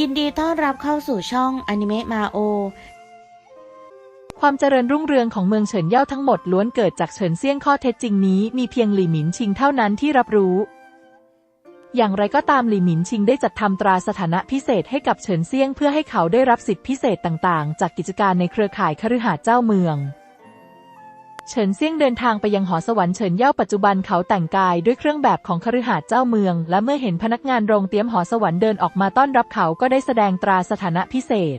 ยินดีต้อนรับเข้าสู่ช่องอนิเมะมาโอ ความเจริญรุ่งเรืองของเมืองเฉินเย่าทั้งหมดล้วนเกิดจากเฉินเซี่ยงข้อเท็จจริงนี้มีเพียงหลี่หมินชิงเท่านั้นที่รับรู้ อย่างไรก็ตามหลี่หมินชิงได้จัดทำตราสถานะพิเศษให้กับเฉินเซี่ยงเพื่อให้เขาได้รับสิทธิพิเศษต่างๆ จากกิจการในเครือข่ายคฤหาสน์เจ้าเมือง เฉินเซี่ยงเดินทางไปยังหอสวรรค์เฉินเย่าปัจจุบันเขาแต่งกายด้วยเครื่องแบบของคฤหาสน์เจ้าเมือง และเมื่อเห็นพนักงานโรงเตรียมหอสวรรค์เดินออกมาต้อนรับเขาก็ได้แสดงตราสถานะพิเศษ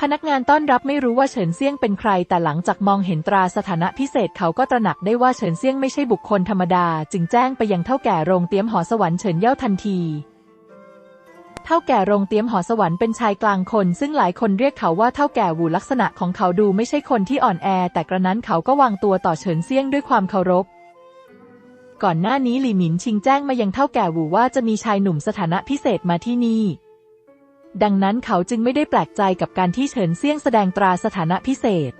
พนักงานต้อนรับไม่รู้ว่าเฉินเซี่ยงเป็นใคร แต่หลังจากมองเห็นตราสถานะพิเศษเขาก็ตระหนักได้ว่าเฉินเซี่ยงไม่ใช่บุคคลธรรมดา จึงแจ้งไปยังเท่าแก่โรงเตรียมหอสวรรค์เฉินเย่าทันที ท่าแก่โรงเตรียมหอสวรรค์เป็นชายกลางคน ซึ่งหลายคนเรียกเขาว่าเท่าแก่หูลักษณะของเขาดูไม่ใช่คนที่อ่อนแอ แต่กระนั้นเขาก็วางตัวต่อเฉินเซี่ยงด้วยความเคารพ ก่อนหน้านี้หลี่หมินชิงแจ้งมายังเท่าแก่หูว่าจะมีชายหนุ่มสถานะพิเศษมาที่นี่ ดังนั้นเขาจึงไม่ได้แปลกใจกับการที่เฉินเซี่ยงแสดงตราสถานะพิเศษ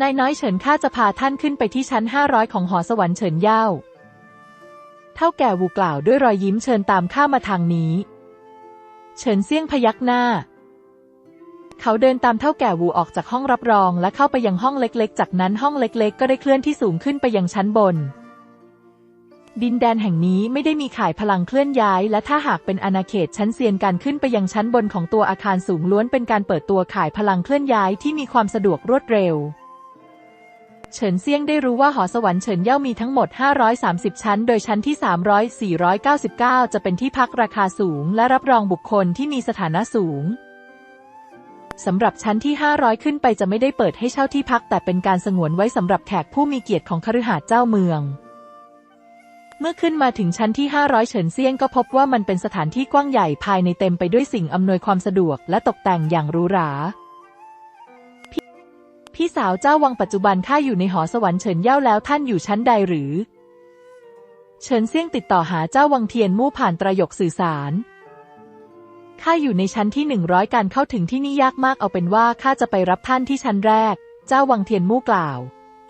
นายน้อยเฉินข้าจะพาท่านขึ้นไปที่ชั้น500ของหอสวรรค์เฉินเย่าเท่าแก่วูกล่าวด้วยรอยยิ้มเชิญตามข้ามาทางนี้ เฉินเซี่ยงพยักหน้า เขาเดินตามเท่าแก่วูออกจากห้องรับรองและเข้าไปยังห้องเล็กๆ จากนั้นห้องเล็กๆ ก็ได้เคลื่อนที่สูงขึ้นไปยังชั้นบน ดินแดนแห่งนี้ไม่ได้มีข่ายพลังเคลื่อนย้าย และถ้าหากเป็นอาณาเขตชั้นเซียนการขึ้นไปยังชั้นบนของตัวอาคารสูงล้วนเป็นการเปิดตัวข่ายพลังเคลื่อนย้ายที่มีความสะดวกรวดเร็ว เฉินเซี่ยงได้รู้ว่าหอสวรรค์เฉินเย่ามีทั้งหมด 530 ชั้น โดยชั้นที่ 300 499 จะเป็นที่พักราคาสูง และรับรองบุคคลที่มีสถานะสูงสำหรับชั้นที่ 500 ขึ้นไปจะไม่ได้เปิดให้เช่าที่พัก แต่เป็นการสงวนไว้สำหรับแขกผู้มีเกียรติของคฤหาสน์เจ้าเมือง เมื่อขึ้นมาถึงชั้นที่ 500 เฉินเซี่ยงก็พบว่ามันเป็นสถานที่กว้างใหญ่ภายในเต็มไปด้วยสิ่งอำนวยความสะดวกและตกแต่งอย่างหรูหรา พี่สาวเจ้าวังปัจจุบันข้าอยู่ในหอสวรรค์เฉินเย่าแล้วท่านอยู่ชั้นใดหรือ เฉินเซี่ยงติดต่อหาเจ้าวังเทียนมู่ผ่านประโยคสื่อสารข้าอยู่ในชั้นที่หนึ่งร้อยการเข้าถึงที่นี่ยากมากเอาเป็นว่าข้าจะไปรับท่านที่ชั้นแรก เจ้าวังเทียนมู่กล่าว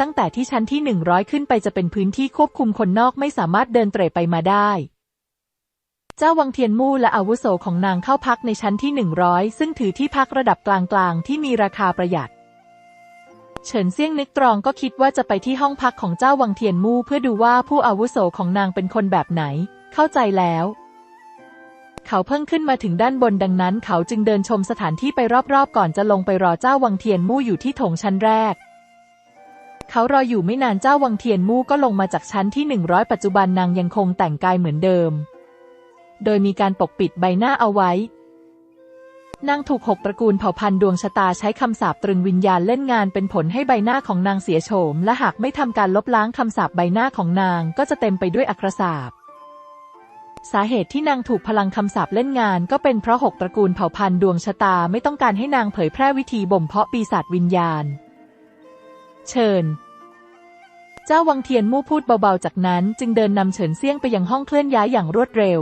ตั้งแต่ที่ชั้นที่หนึ่งร้อยขึ้นไปจะเป็นพื้นที่ควบคุมคนนอกไม่สามารถเดินเตร่ไปมาได้เจ้าวังเทียนมู่และอาวุโสของนางเข้าพักในชั้นที่หนึ่งร้อยซึ่งถือที่พักระดับกลางๆ ที่มีราคาประหยัด เฉินเซี่ยงนึกตรองก็คิดว่าจะไปที่ห้องพักของเจ้าวังเทียนมู่เพื่อดูว่าผู้อาวุโสของนางเป็นคนแบบไหน เข้าใจแล้ว เขาเพิ่งขึ้นมาถึงด้านบนดังนั้น เขาจึงเดินชมสถานที่ไปรอบๆ ก่อนจะลงไปรอเจ้าวังเทียนมู่อยู่ที่โถงชั้นแรก เขารออยู่ไม่นานเจ้าวังเทียนมู่ก็ลงมาจากชั้นที่หนึ่งร้อยปัจจุบันนางยังคงแต่งกายเหมือนเดิม โดยมีการปกปิดใบหน้าเอาไว้ นางถูกหกตระกูลเผ่าพันธุ์ดวงชะตาใช้คำสาปตรึงวิญญาณเล่นงานเป็นผลให้ใบหน้าของนางเสียโฉม และหากไม่ทำการลบล้างคำสาปใบหน้าของนางก็จะเต็มไปด้วยอักษสาปสาเหตุที่นางถูกพลังคำสาปเล่นงาน ก็เป็นเพราะหกตระกูลเผ่าพันธุ์ดวงชะตาไม่ต้องการให้นางเผยแพร่วิธีบ่มเพาะปีศาจวิญญาณ เชิญ เจ้าวังเทียนมู่พูดเบาๆจากนั้น จึงเดินนำเฉินเซี่ยงไปยังห้องเคลื่อนย้ายอย่างรวดเร็ว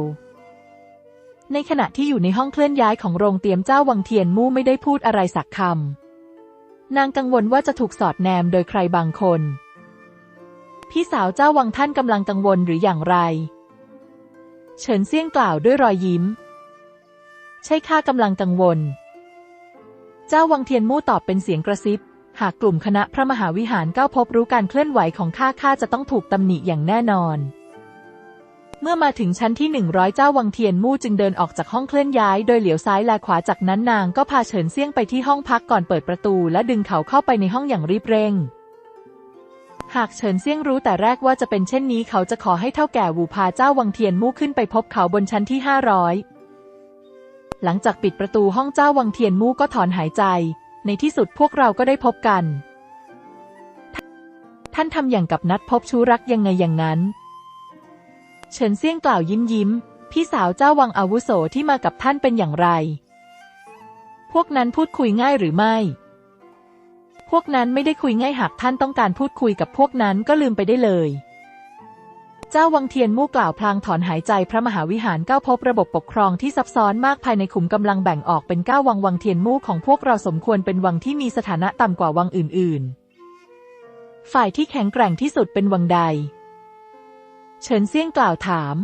ในขณะที่อยู่ในห้องเคลื่อนย้ายของโรงเตรียมเจ้าวังเทียนมู่ไม่ได้พูดอะไรสักคำ นางกังวลว่าจะถูกสอดแนมโดยใครบางคน พี่สาวเจ้าวังท่านกำลังกังวลหรืออย่างไร เฉินเซี่ยงกล่าวด้วยรอยยิ้ม ใช่ข้ากำลังกังวล เจ้าวังเทียนมู่ตอบเป็นเสียงกระซิบ หากกลุ่มคณะพระมหาวิหารก้าวพบรู้การเคลื่อนไหวของข้าข้าจะต้องถูกตำหนิอย่างแน่นอน เมื่อมาถึงชั้นที่หนึ่งร้อยเจ้าวังเทียนมู่จึงเดินออกจากห้องเคลื่อนย้าย โดยเหลียวซ้ายแลขวาจากนั้นนางก็พาเฉินเซี่ยงไปที่ห้องพักก่อนเปิดประตู และดึงเขาเข้าไปในห้องอย่างรีบเร่ง หากเฉินเซี่ยงรู้แต่แรกว่าจะเป็นเช่นนี้เขาจะขอให้เท่าแก่วูพาเจ้าวังเทียนมู่ขึ้นไปพบเขาบนชั้นที่ห้าร้อยหลังจากปิดประตูห้องเจ้าวังเทียนมู่ก็ถอนหายใจ ในที่สุดพวกเราก็ได้พบกัน ท่านทำอย่างกับนัดพบชู้รักยังไงอย่างนั้น เฉินเซี่ยงกล่าวยิ้มยิ้ม พี่สาวเจ้าวังอาวุโสที่มากับท่านเป็นอย่างไร พวกนั้นพูดคุยง่ายหรือไม่ พวกนั้นไม่ได้คุยง่ายหากท่านต้องการพูดคุยกับพวกนั้นก็ลืมไปได้เลย เจ้าวังเทียนมู่กล่าวพลางถอนหายใจพระมหาวิหารก้าพบระบบปกครองที่ซับซ้อนมากภายในขุมกำลังแบ่งออกเป็นเก้าวังวังเทียนมู่ของพวกเราสมควรเป็นวังที่มีสถานะต่ำกว่าวังอื่น ๆ ฝ่ายที่แข็งแกร่งที่สุดเป็นวังใด เฉินเซี่ยงกล่าวถาม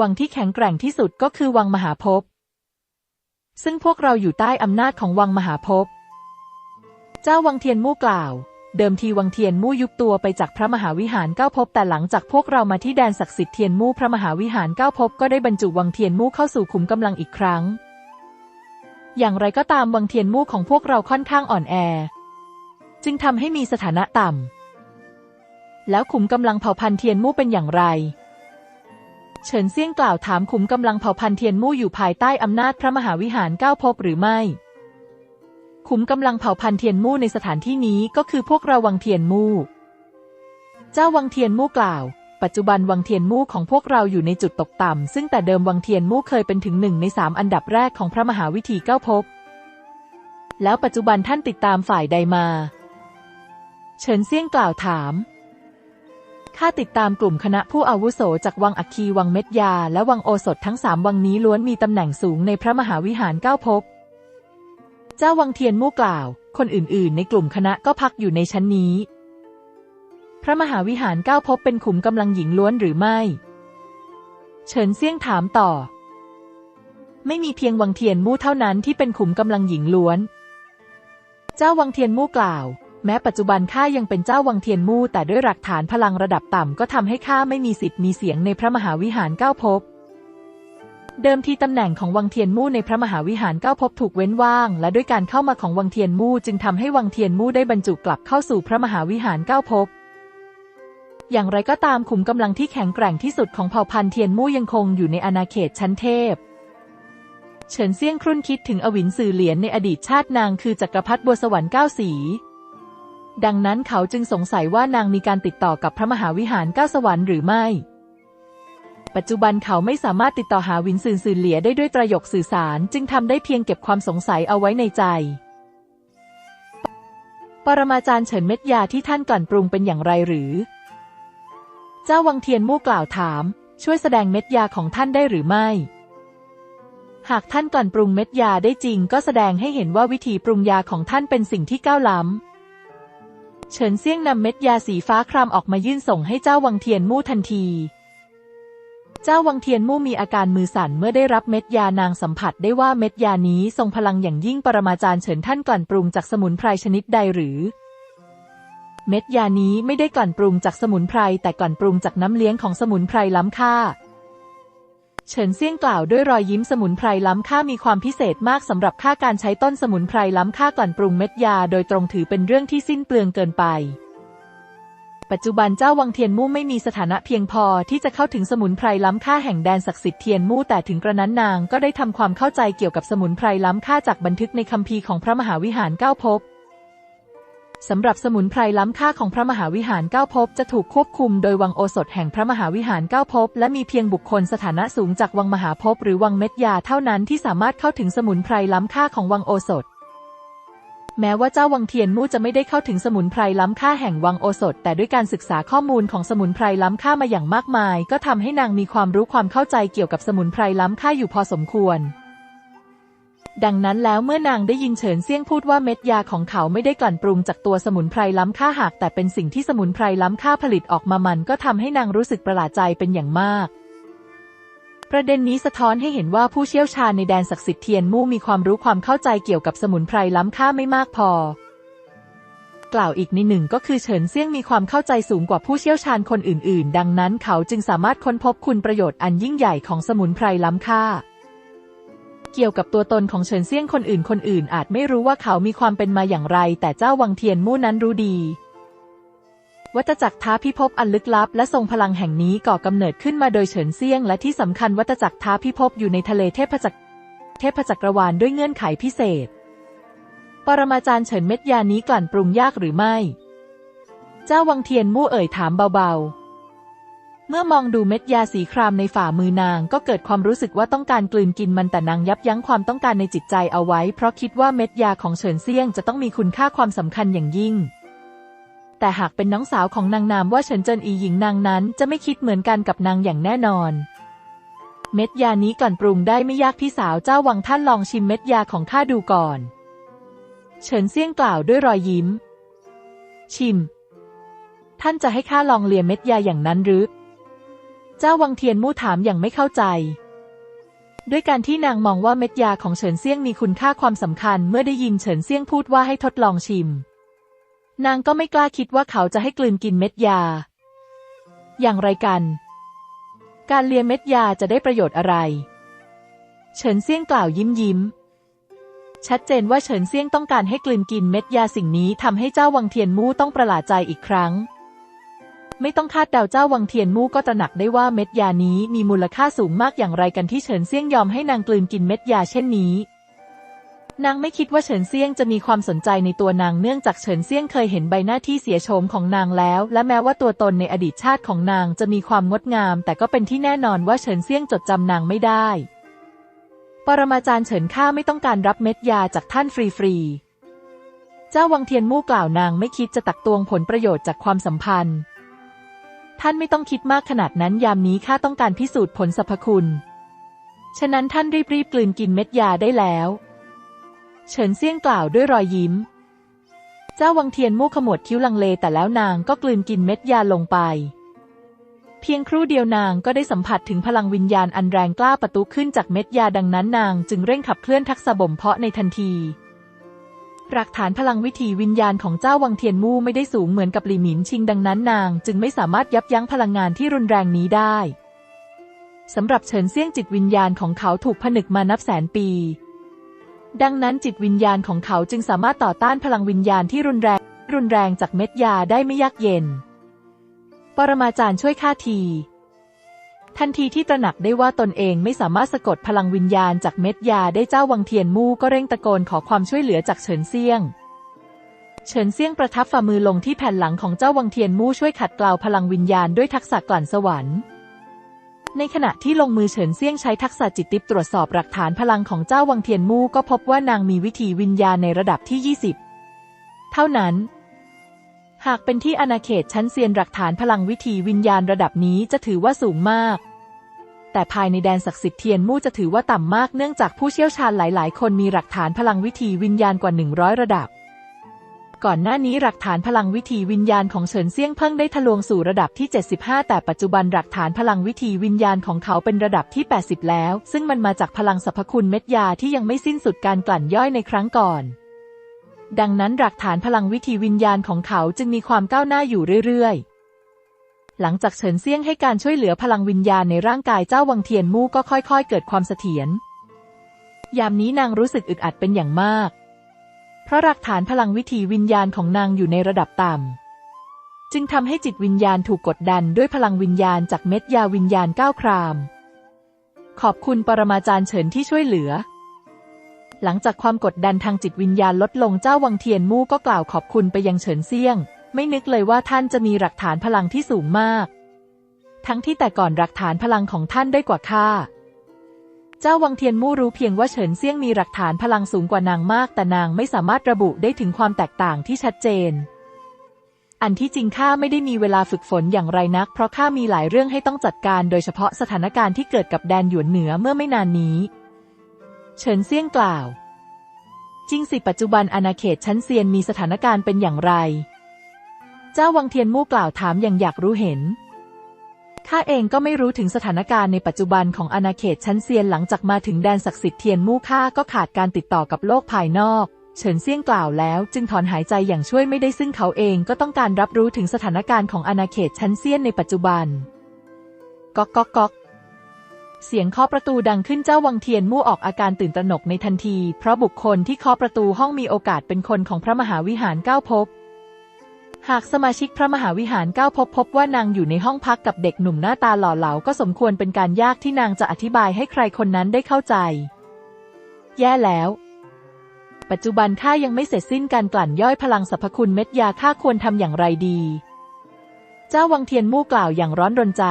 วังที่แข็งแกร่งที่สุดก็คือวังมหาภพ ซึ่งพวกเราอยู่ใต้อำนาจของวังมหาภพ เจ้าวังเทียนมู่กล่าว เดิมทีวังเทียนมู่ยุบตัวไปจากพระมหาวิหารเก้าภพแต่หลังจากพวกเรามาที่แดนศักดิ์สิทธิ์เทียนมู่พระมหาวิหารเก้าภพก็ได้บรรจุวังเทียนมู่เข้าสู่ขุมกำลังอีกครั้ง อย่างไรก็ตามวังเทียนมู่ของพวกเราค่อนข้างอ่อนแอ จึงทำให้มีสถานะต่ำ แล้วขุมกำลังเผ่าพันธุ์เทียนมู่เป็นอย่างไร เฉินเซี่ยงกล่าวถามขุมกำลังเผ่าพันธุ์เทียนมู่อยู่ภายใต้อำนาจพระมหาวิหารเก้าภพหรือไม่ ขุมกำลังเผ่าพันธุ์เทียนมู่ในสถานที่นี้ก็คือพวกเราวังเทียนมู่เจ้าวังเทียนมู่กล่าว ปัจจุบันวังเทียนมู่ของพวกเราอยู่ในจุดตกต่ำซึ่งแต่เดิมวังเทียนมู่เคยเป็นถึงหนึ่งในสามอันดับแรกของพระมหาวิธีเก้าภพแล้วปัจจุบันท่านติดตามฝ่ายใดมา เฉินเซี่ยงกล่าวถาม ข้าติดตามกลุ่มคณะผู้อาวุโสจากวังอัคคีวังเม็ดยา และวังโอสถทั้งสามวังนี้ล้วนมีตำแหน่งสูงในพระมหาวิหารเก้าภพ เจ้าวังเทียนมู่กล่าว คนอื่นๆ ในกลุ่มคณะก็พักอยู่ในชั้นนี้ พระมหาวิหารเก้าภพเป็นขุมกำลังหญิงล้วนหรือไม่ เฉินเซี่ยงถามต่อ ไม่มีเพียงวังเทียนมู่เท่านั้นที่เป็นขุมกำลังหญิงล้วน เจ้าวังเทียนมู่กล่าว แม้ปัจจุบันข้ายังเป็นเจ้าวังเทียนมู่แต่ด้วยหลักฐานพลังระดับต่ำก็ทำให้ข้าไม่มีสิทธิ์มีเสียงในพระมหาวิหารเก้าภพเดิมทีตำแหน่งของวังเทียนมู่ในพระมหาวิหารเก้าภพถูกเว้นว่าง และด้วยการเข้ามาของวังเทียนมู่จึงทำให้วังเทียนมู่ได้บรรจุกลับเข้าสู่พระมหาวิหารเก้าภพอย่างไรก็ตามขุมกำลังที่แข็งแกร่งที่สุดของเผ่าพันธุ์เทียนมู่ยังคงอยู่ในอาณาเขตชั้นเทพเฉินเซียงครุ่นคิดถึงอวินสื่อเหรียญในอดีตชาตินางคือจักรพรรดิบัวสวรรค์เก้าสี ดังนั้นเขาจึงสงสัยว่านางมีการติดต่อกับพระมหาวิหารเก้าสวรรค์หรือไม่ ปัจจุบันเขาไม่สามารถติดต่อหาวินสื่อสื่อเหลียได้ด้วยตระโยกสื่อสาร จึงทำได้เพียงเก็บความสงสัยเอาไว้ในใจ ปรมาจารย์เฉินเม็ดยาที่ท่านกลั่นปรุงเป็นอย่างไรหรือ เจ้าวังเทียนมู่กล่าวถาม ช่วยแสดงเม็ดยาของท่านได้หรือไม่หากท่านกลั่นปรุงเม็ดยาได้จริงก็แสดงให้เห็นว่าวิธีปรุงยาของท่านเป็นสิ่งที่ก้าวล้ำ เฉินเซี่ยงนำเม็ดยาสีฟ้าครามออกมายื่นส่งให้เจ้าวังเทียนมู่ทันที เจ้าวังเทียนมู่มีอาการมือสั่นเมื่อได้รับเม็ดยานางสัมผัสได้ว่าเม็ดยานี้ทรงพลังอย่างยิ่งปรมาจารย์เฉินท่านกลั่นปรุงจากสมุนไพรชนิดใดหรือ เม็ดยานี้ไม่ได้กลั่นปรุงจากสมุนไพรแต่กลั่นปรุงจากน้ำเลี้ยงของสมุนไพรล้ำค่า เฉินเซี่ยงกล่าวด้วยรอยยิ้มสมุนไพรล้ำค่ามีความพิเศษมากสำหรับค่าการใช้ต้นสมุนไพรล้ำค่ากลั่นปรุงเม็ดยาโดยตรงถือเป็นเรื่องที่สิ้นเปลืองเกินไป ปัจจุบันเจ้าวังเทียนมู่ไม่มีสถานะเพียงพอที่จะเข้าถึงสมุนไพรล้ำค่าแห่งแดนศักดิ์สิทธิ์เทียนมู่แต่ถึงกระนั้นนางก็ได้ทำความเข้าใจเกี่ยวกับสมุนไพรล้ำค่าจากบันทึกในคัมภีร์ของพระมหาวิหารเก้าภพ สำหรับสมุนไพรล้ำค่าของพระมหาวิหารเก้าภพจะถูกควบคุมโดยวังโอสถแห่งพระมหาวิหารเก้าภพและมีเพียงบุคคลสถานะสูงจากวังมหาภพหรือวังเม็ดยาเท่านั้นที่สามารถเข้าถึงสมุนไพรล้ำค่าของวังโอสถ แม้ว่าเจ้าวังเทียนมู่จะไม่ได้เข้าถึงสมุนไพรล้ำค่าแห่งวังโอสถ แต่ด้วยการศึกษาข้อมูลของสมุนไพรล้ำค่ามาอย่างมากมาย ก็ทำให้นางมีความรู้ความเข้าใจเกี่ยวกับสมุนไพรล้ำค่าอยู่พอสมควร ดังนั้นแล้วเมื่อนางได้ยินเฉินเซี่ยงพูดว่าเม็ดยาของเขาไม่ได้กลั่นปรุงจากตัวสมุนไพรล้ำค่าหากแต่เป็นสิ่งที่สมุนไพรล้ำค่าผลิตออกมามันก็ทำให้นางรู้สึกประหลาดใจเป็นอย่างมากประเด็นนี้สะท้อนให้เห็นว่าผู้เชี่ยวชาญในแดนศักดิ์สิทธิ์เทียนมู่มีความรู้ความเข้าใจเกี่ยวกับสมุนไพรล้ำค่าไม่มากพอ กล่าวอีกในหนึ่งก็คือเฉินเซี่ยงมีความเข้าใจสูงกว่าผู้เชี่ยวชาญคนอื่น ๆ ดังนั้นเขาจึงสามารถค้นพบคุณประโยชน์อันยิ่งใหญ่ของสมุนไพรล้ำค่า เกี่ยวกับตัวตนของเฉินเซี่ยงคนอื่นคนอื่นอาจไม่รู้ว่าเขามีความเป็นมาอย่างไร แต่เจ้าวังเทียนมู่นั้นรู้ดี วัตจักรท้าพิภพอันลึกลับ และทรงพลังแห่งนี้ก่อกำเนิดขึ้นมาโดยเฉินเซี่ยง และที่สำคัญวัตจักรท้าพิภพอยู่ในทะเลเทพจักรเทพจักรวาลด้วยเงื่อนไขพิเศษ ปรมาจารย์เฉินเม็ดยานี้กลั่นปรุงยากหรือไม่ เจ้าวังเทียนมู่เอ่ยถามเบาๆ เมื่อมองดูเม็ดยาสีครามในฝ่ามือนางก็เกิดความรู้สึกว่าต้องการกลืนกินมันแต่นางยับยั้งความต้องการในจิตใจเอาไว้ เพราะคิดว่าเม็ดยาของเฉินเซี่ยงจะต้องมีคุณค่าความสำคัญอย่างยิ่ง แต่หากเป็นน้องสาวของนางนามว่าเฉินเจินอีหญิงนางนั้นจะไม่คิดเหมือนกันกับนางอย่างแน่นอน เม็ดยานี้กลั่นปรุงได้ไม่ยากพี่สาวเจ้าวังท่านลองชิมเม็ดยาของข้าดูก่อน เฉินเซี่ยงกล่าวด้วยรอยยิ้ม ชิม ท่านจะให้ข้าลองเลียเม็ดยาอย่างนั้นหรือ เจ้าวังเทียนมู่ถามอย่างไม่เข้าใจ ด้วยการที่นางมองว่าเม็ดยาของเฉินเซี่ยงมีคุณค่าความสำคัญเมื่อได้ยินเฉินเซี่ยงพูดว่าให้ทดลองชิม นางก็ไม่กล้าคิดว่าเขาจะให้กลืนกินเม็ดยา อย่างไรกัน การเลียเม็ดยาจะได้ประโยชน์อะไร เฉินเซี่ยงกล่าวยิ้มยิ้มชัดเจนว่าเฉินเซี่ยงต้องการให้กลืนกินเม็ดยาสิ่งนี้ทำให้เจ้าวังเทียนมู่ต้องประหลาดใจอีกครั้ง ไม่ต้องคาดเดาเจ้าวังเทียนมู่ก็ตระหนักได้ว่าเม็ดยานี้มีมูลค่าสูงมากอย่างไรกันที่เฉินเซี่ยงยอมให้นางกลืนกินเม็ดยาเช่นนี้นางไม่คิดว่าเฉินเซี่ยงจะมีความสนใจในตัวนางเนื่องจากเฉินเซี่ยงเคยเห็นใบหน้าที่เสียโฉมของนางแล้ว และแม้ว่าตัวตนในอดีตชาติของนางจะมีความงดงาม แต่ก็เป็นที่แน่นอนว่าเฉินเซี่ยงจดจำนางไม่ได้ ปรมาจารย์เฉินข้าไม่ต้องการรับเม็ดยาจากท่านฟรีๆ เจ้าวังเทียนมู่กล่าวนางไม่คิดจะตักตวงผลประโยชน์จากความสัมพันธ์ ท่านไม่ต้องคิดมากขนาดนั้นยามนี้ข้าต้องการพิสูจน์ผลสรรพคุณ ฉะนั้นท่านรีบๆกลืนกินเม็ดยาได้แล้ว เฉินเซี่ยงกล่าวด้วยรอยยิ้ม เจ้าวังเทียนมู่ขมวดคิ้วลังเลแต่แล้วนางก็กลืนกินเม็ดยาลงไป เพียงครู่เดียวนางก็ได้สัมผัสถึงพลังวิญญาณอันแรงกล้าประตุขึ้นจากเม็ดยาดังนั้นนางจึงเร่งขับเคลื่อนทักษะบ่มเพาะในทันที หลักฐานพลังวิถีวิญญาณของเจ้าวังเทียนมู่ไม่ได้สูงเหมือนกับหลี่หมินชิงดังนั้นนาง จึงไม่สามารถยับยั้งพลังงานที่รุนแรงนี้ได้สำหรับเฉินเซี่ยงจิตวิญญาณของเขาถูกผนึกมานับแสนปี ดังนั้นจิตวิญญาณของเขาจึงสามารถต่อต้านพลังวิญญาณที่รุนแรง รุนแรงจากเม็ดยาได้ไม่ยากเย็น ปรมาจารย์ช่วยข้าที ทันทีที่ตระหนักได้ว่าตนเองไม่สามารถสะกดพลังวิญญาณจากเม็ดยาได้เจ้าวังเทียนมู่ก็เร่งตะโกนขอความช่วยเหลือจากเฉินเซียง เฉินเซียงประทับฝ่ามือลงที่แผ่นหลังของเจ้าวังเทียนมู่ช่วยขัดเกลาพลังวิญญาณด้วยทักษะกลั่นสวรรค์ ในขณะที่ลงมือเฉินเซียงใช้ทักษะจิตติปตรวจสอบหลักฐานพลังของเจ้าวังเทียนมู่ก็พบว่านางมีวิถีวิญญาณในระดับที่ 20 เท่านั้น หากเป็นที่อาณาเขตชั้นเซียนหลักฐานพลังวิถีวิญญาณระดับนี้จะถือว่าสูงมาก แต่ภายในแดนศักดิ์สิทธิ์เทียนมู่จะถือว่าต่ำมากเนื่องจากผู้เชี่ยวชาญหลาย ๆ คนมีหลักฐานพลังวิถีวิญญาณกว่า 100 ระดับ ก่อนหน้านี้หลักฐานพลังวิถีวิญญาณของเฉินเซี่ยงเพิ่งได้ทะลวงสู่ระดับที่ 75 แต่ปัจจุบันหลักฐานพลังวิถีวิญญาณของเขาเป็นระดับที่ 80 แล้ว ซึ่งมันมาจากพลังสรรพคุณเม็ดยาที่ยังไม่สิ้นสุดการกลั่นย่อยในครั้งก่อน ดังนั้นหลักฐานพลังวิถีวิญญาณของเขาจึงมีความก้าวหน้าอยู่เรื่อยๆ หลังจากเฉินเซี่ยงให้การช่วยเหลือพลังวิญญาณในร่างกายเจ้าวังเทียนมู่ก็ค่อยๆ เกิดความเสถียร ยามนี้นางรู้สึกอึดอัดเป็นอย่างมาก เพราะหลักฐานพลังวิถีวิญญาณของนางอยู่ในระดับต่ำ จึงทำให้จิตวิญญาณถูกกดดันด้วยพลังวิญญาณจากเม็ดยาวิญญาณก้าวคราม ขอบคุณปรมาจารย์เฉินที่ช่วยเหลือ หลังจากความกดดันทางจิตวิญญาณลดลงเจ้าวังเทียนมู่ก็กล่าวขอบคุณไปยังเฉินเซี่ยง ไม่นึกเลยว่าท่านจะมีหลักฐานพลังที่สูงมาก ทั้งที่แต่ก่อนหลักฐานพลังของท่านได้กว่าข้าเจ้าวังเทียนมู่รู้เพียงว่าเฉินเซี่ยงมีหลักฐานพลังสูงกว่านางมาก แต่นางไม่สามารถระบุได้ถึงความแตกต่างที่ชัดเจน อันที่จริงข้าไม่ได้มีเวลาฝึกฝนอย่างไรนัก เพราะข้ามีหลายเรื่องให้ต้องจัดการ โดยเฉพาะสถานการณ์ที่เกิดกับแดนหยวนเหนือเมื่อไม่นานนี้ เฉินเซี่ยงกล่าว จริงสิปัจจุบันอาณาเขตชั้นเซียนมีสถานการณ์เป็นอย่างไร เจ้าวังเทียนมู่กล่าวถามอย่างอยากรู้เห็น ข้าเองก็ไม่รู้ถึงสถานการณ์ในปัจจุบันของอาณาเขตชั้นเซียนหลังจากมาถึงแดนศักดิ์สิทธิ์เทียนมู่ข้าก็ขาดการติดต่อกับโลกภายนอกเฉินเซี่ยงกล่าวแล้วจึงถอนหายใจอย่างช่วยไม่ได้ซึ่งเขาเองก็ต้องการรับรู้ถึงสถานการณ์ของอาณาเขตชั้นเซียนในปัจจุบัน ก๊อกก๊อกก๊อก เสียงเคาะประตูดังขึ้นเจ้าวังเทียนมู่ออกอาการตื่นตระหนกในทันที เพราะบุคคลที่เคาะประตูห้องมีโอกาสเป็นคนของพระมหาวิหารเก้าภพหากสมาชิกพระมหาวิหารเก้าภพพบว่านางอยู่ในห้องพักกับเด็กหนุ่มหน้าตาหล่อเหลาก็สมควรเป็นการยากที่นางจะอธิบายให้ใครคนนั้นได้เข้าใจ แย่แล้ว ปัจจุบันข้ายังไม่เสร็จสิ้นการกลั่นย่อยพลังสรรพคุณเม็ดยาข้าควรทำอย่างไรดี เจ้าวังเทียนมู่กล่าวอย่างร้อนรนใจ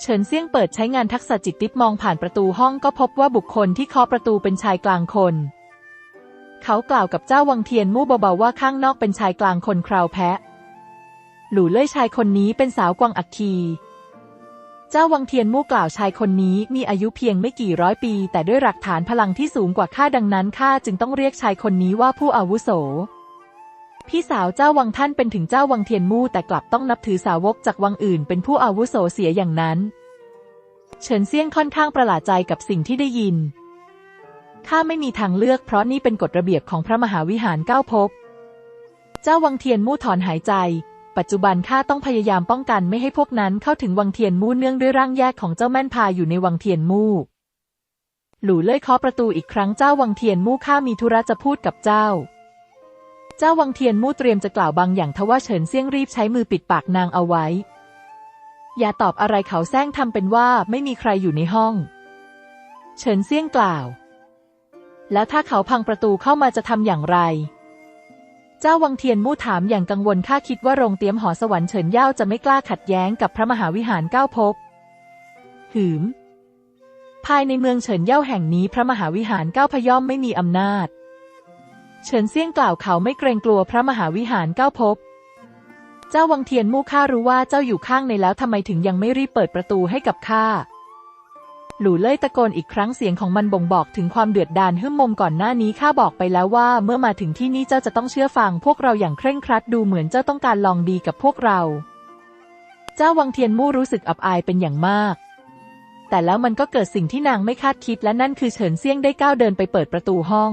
เฉินเซี่ยงเปิดใช้งานทักษะจิตติปมองผ่านประตูห้องก็พบว่าบุคคลที่เคาะประตูเป็นชายกลางคน เขากล่าวกับเจ้าวังเทียนมู่เบาๆว่าข้างนอกเป็นชายกลางคนคราวแพะ หลู่เล่ยชายคนนี้เป็นสาวกวางอักคี เจ้าวังเทียนมู่กล่าวชายคนนี้มีอายุเพียงไม่กี่ร้อยปี แต่ด้วยหลักฐานพลังที่สูงกว่าข้าดังนั้นข้าจึงต้องเรียกชายคนนี้ว่าผู้อาวุโส พี่สาวเจ้าวังท่านเป็นถึงเจ้าวังเทียนมู่แต่กลับต้องนับถือสาวกจากวังอื่น เป็นผู้อาวุโสเสียอย่างนั้น เฉินเซี่ยงค่อนข้างประหลาดใจกับสิ่งที่ได้ยิน ข้าไม่มีทางเลือกเพราะนี่เป็นกฎระเบียบของพระมหาวิหารเก้าภพ เจ้าวังเทียนมู่ถอนหายใจ ปัจจุบันข้าต้องพยายามป้องกันไม่ให้พวกนั้นเข้าถึงวังเทียนมู่เนื่องด้วยร่างแยกของเจ้าแม่นพาอยู่ในวังเทียนมู่ หลู่เล่ยเคาะประตูอีกครั้งเจ้าวังเทียนมู่ข้ามีธุระจะพูดกับเจ้า เจ้าวังเทียนมู่เตรียมจะกล่าวบางอย่างทว่าเฉินเซี่ยงรีบใช้มือปิดปากนางเอาไว้ อย่าตอบอะไรเขาแซงทำเป็นว่าไม่มีใครอยู่ในห้อง เฉินเซี่ยงกล่าว แล้วถ้าเขาพังประตูเข้ามาจะทำอย่างไร เจ้าวังเทียนมู่ถามอย่างกังวลข้าคิดว่าโรงเตรียมหอสวรรค์เฉินเย่าจะไม่กล้าขัดแย้งกับพระมหาวิหารเก้าภพหืม ภายในเมืองเฉินเย่าแห่งนี้พระมหาวิหารเก้าพย่อมไม่มีอำนาจ เฉินเซี่ยงกล่าวเขาไม่เกรงกลัวพระมหาวิหารเก้าภพเจ้าวังเทียนมู่ข้ารู้ว่าเจ้าอยู่ข้างในแล้วทำไมถึงยังไม่รีบเปิดประตูให้กับข้าหลู่เล่ยตะโกนอีกครั้งเสียงของมันบ่งบอกถึงความเดือดดาลหึ่มมมก่อนหน้านี้ข้าบอกไปแล้วว่าเมื่อมาถึงที่นี่เจ้าจะต้องเชื่อฟังพวกเราอย่างเคร่งครัดดูเหมือนเจ้าต้องการลองดีกับพวกเรา เจ้าวังเทียนมู่รู้สึกอับอายเป็นอย่างมาก แต่แล้วมันก็เกิดสิ่งที่นางไม่คาดคิดและนั่นคือเฉินเซี่ยงได้ก้าวเดินไปเปิดประตูห้อง